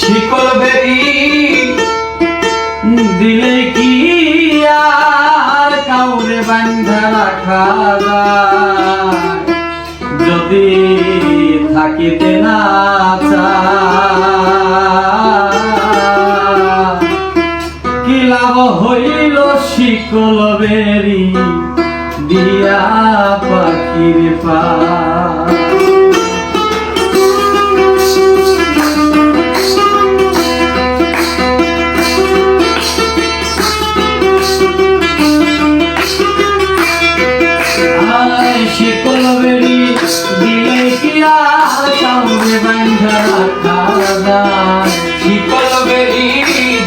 শিকল বেরি দিলে কি আর বান্ধা রাখা? যদি থাকিতে না কি লাভ হইল শিকল দিয়া পাখির পা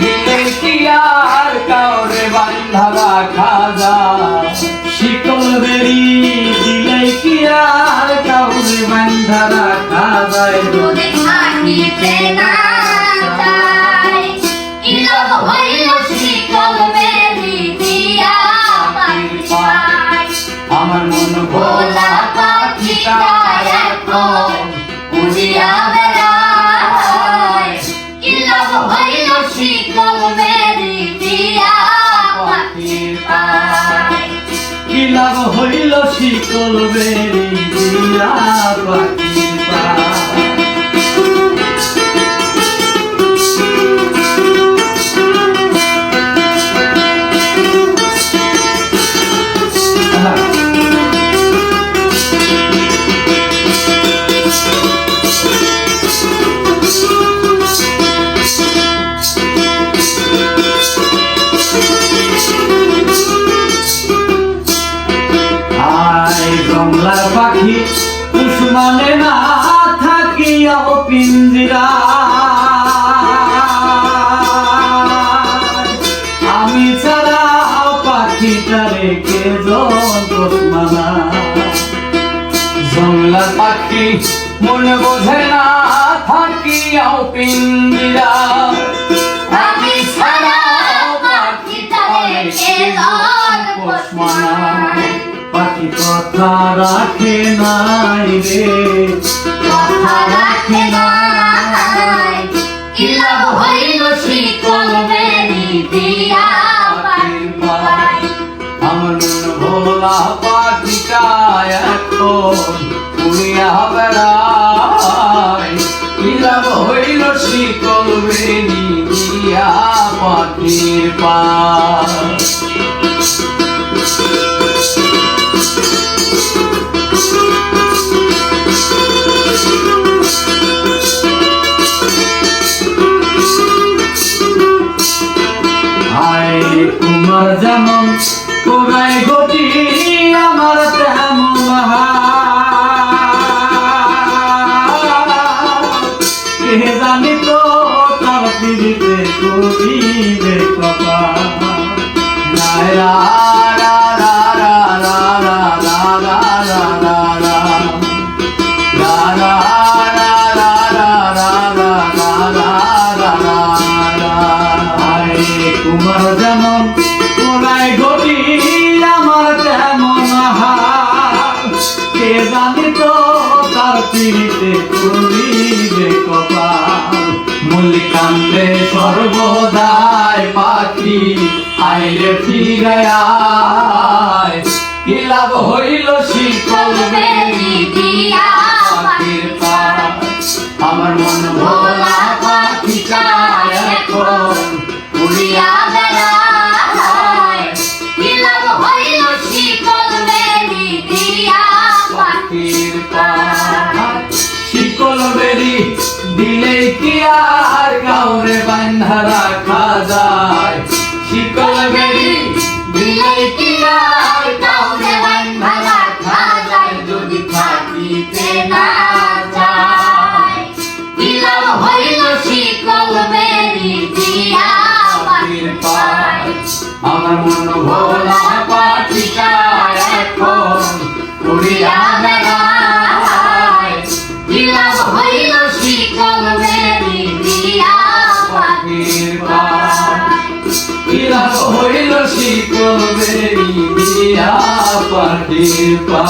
দিলে কি আর কাউরে বান্ধা রাখা শিকল বেরি দিয়া পাখির কমলার পাখি উসমানে না থাকিয়াও পিঞ্জিরা আমি ছাড়া পাখিটা রেখে জগৎমালা জংলার পাখি মনে বোঝে না থাকিয়াও পিঞ্জিরা কথা রাখে নাই রে। কথা রাখে নাই, কি লাভ হইল শিকল বেরি দিয়া আমার ভোলা পাখিটা এখন উড়িয়া বেড়ায়। ইলাম হইল শিকল বেনি দিয়া পাখির পা কোগায় গতি আমার তেমন কে জানি তো তার পিড়িতে করিবে কথা রায় রা গরিবে কপাল মূলকান্দে সর্বদায় পাখি আইরে ফিরায় হইল শিকল আর কাউরে বান্ধা হইল শিখবে দিয়া পা